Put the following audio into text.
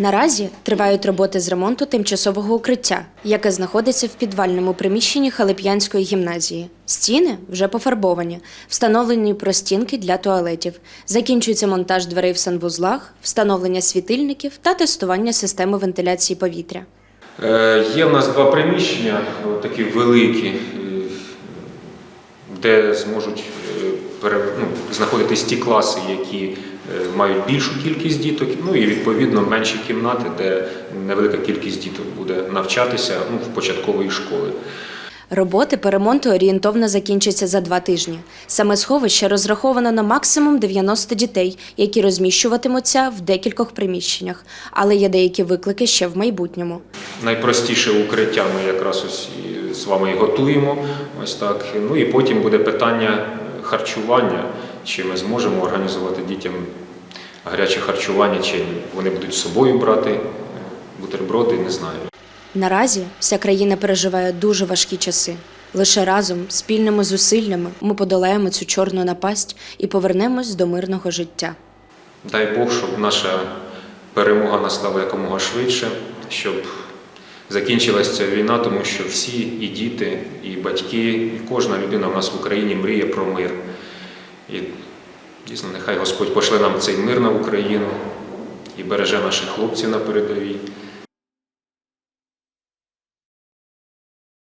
Наразі тривають роботи з ремонту тимчасового укриття, яке знаходиться в підвальному приміщенні Халип'янської гімназії. Стіни вже пофарбовані, встановлені простінки для туалетів. Закінчується монтаж дверей в санвузлах, встановлення світильників та тестування системи вентиляції повітря. Е, Є в нас два приміщення, такі великі, де зможуть е, ну, знаходитись ті класи, які е, мають більшу кількість діток, ну і відповідно менші кімнати, де невелика кількість діток буде навчатися ну, в початкової школи. Роботи по ремонту орієнтовно закінчаться за два тижні. Саме сховище розраховано на максимум 90 дітей, які розміщуватимуться в декількох приміщеннях, але є деякі виклики ще в майбутньому. Найпростіше укриття ми якраз ось з вами і готуємо. Ось так. Ну і потім буде питання харчування, чи ми зможемо організувати дітям гаряче харчування, чи вони будуть з собою брати бутерброди, не знаю. Наразі вся країна переживає дуже важкі часи. Лише разом, спільними зусиллями, ми подолаємо цю чорну напасть і повернемось до мирного життя. Дай Бог, щоб наша перемога настала якомога швидше, щоб закінчилася ця війна, тому що всі і діти, і батьки, і кожна людина в нас в Україні мріє про мир. І дійсно, нехай Господь пошле нам цей мир на Україну і береже наших хлопців на передовій.